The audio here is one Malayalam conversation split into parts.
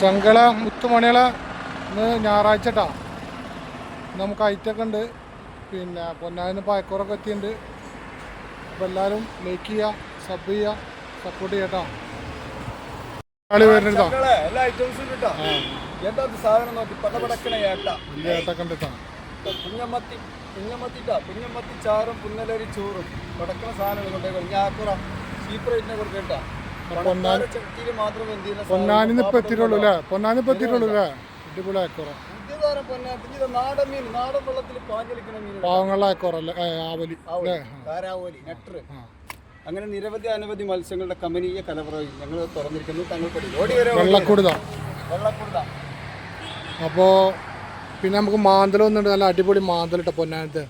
ചെങ്കള മുത്തുമണികള ഇന്ന് ഞായറാഴ്ച ട്ടാ. ഇന്ന് നമുക്ക് ഐറ്റൊക്കെ ഉണ്ട്. പിന്നെ പൊന്നായിന്ന് പായക്കൂറൊക്കെ എത്തിയിട്ടുണ്ട്. അപ്പോൾ എല്ലാവരും ലൈക്ക് ചെയ്യുക സബ് ചെയ്യുക സപ്പോർട്ട് ചെയ്യട്ടോ കളി വരുന്നുണ്ടോ എല്ലാ ഐറ്റംസും കിട്ടാം ആ. എന്താ സാധനം നോക്കി പടപടക്കണ ഏട്ട. വലിയ ഏട്ടൊക്കെ ഉണ്ട് കേട്ടോ കുഞ്ഞമ്മത്തി കുഞ്ഞമ്മത്തിട്ടാ കുഞ്ഞമ്മത്തി ചാറും പുന്നലരി ചോറും. പടക്കണ സാധനം കൊണ്ടേ ഞാക്കുറ ചീപ്പ് റേറ്റിനെ കൊടുക്കട്ടാ പൊന്നാനിന്ന് ഇപ്പൊ എത്തിയിട്ടുള്ളൂ അല്ലേ? പൊന്നാനി ഇപ്പൊ എത്തിയിട്ടുള്ളൂ അല്ലേ? അടിപൊളി അയക്കുറ ആവലി അല്ലേ? അങ്ങനെ നിരവധി അനവധി മത്സ്യങ്ങളുടെ കമനീയ കലവറയിൽ ഞങ്ങൾ തുറന്നിരിക്കുന്നു. തങ്ങൾക്കടി ഓടി വരെ വെള്ളക്കുടുത വെള്ളക്കുടുത അപ്പോൾ പിന്നെ നമുക്ക് മാന്തൽ വന്നിട്ട് നല്ല അടിപൊളി മാന്തൽ ഇട്ട പൊന്നാനത്തെ.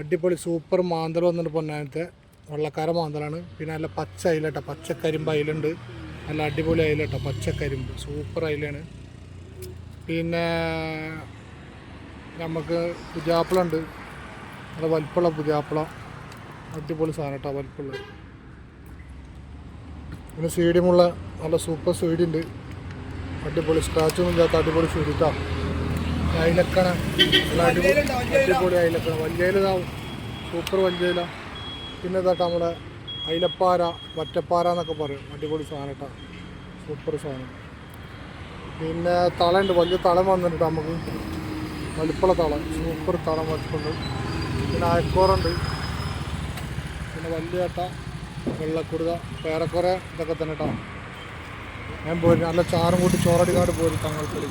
അടിപൊളി സൂപ്പർ മാന്തൽ വന്നിട്ട് പൊന്നാനത്തെ. വെള്ളക്കാര മാന്തലാണ് പിന്നെ നല്ല പച്ച അയിലട്ട പച്ചക്കരിമ്പ് അയിലുണ്ട്. നല്ല അടിപൊളി അയിലട്ട പച്ചക്കരിമ്പ് സൂപ്പർ അയിലാണ്. പിന്നെ നമുക്ക് പുതിയാപ്പിള ഉണ്ട്. നല്ല വലിപ്പുള്ള പുതിയാപ്പിള. അടിപൊളി സാധനം കേട്ടോ വലിപ്പുള്ള പിന്നെ സീഡിയമുള്ള നല്ല സൂപ്പർ സീഡിയുണ്ട് അടിപൊളി സ്ക്രാച്ചൊന്നും ഇല്ലാത്ത അടിപൊളി ചുരുട്ടാ അയിലക്കണ നല്ല അടിപൊളി അയിലക്കണ വല്യയിലാവും സൂപ്പർ വല്യയില പിന്നെ ഇതാട്ട നമ്മുടെ അയിലപ്പാര വറ്റപ്പാര എന്നൊക്കെ പറയും. അടിപൊളി സാധനം കേട്ടോ. സൂപ്പർ സാധനം. പിന്നെ തളയുണ്ട്. വലിയ തളം വന്നിട്ടുണ്ട് നമുക്ക്. വലിപ്പുള്ള തളം. സൂപ്പർ തളം വച്ചിട്ടുണ്ട്. പിന്നെ അയക്കോറുണ്ട്. പിന്നെ വലിയ ഏട്ട വെള്ളക്കുടുക പേരക്കുറ ഇതൊക്കെ തന്നെ കേട്ടോ. ഞാൻ പോയി നല്ല ചാറും കൂട്ടി ചോറടിക്കാണ്ട് പോയി തങ്ങൾക്കളി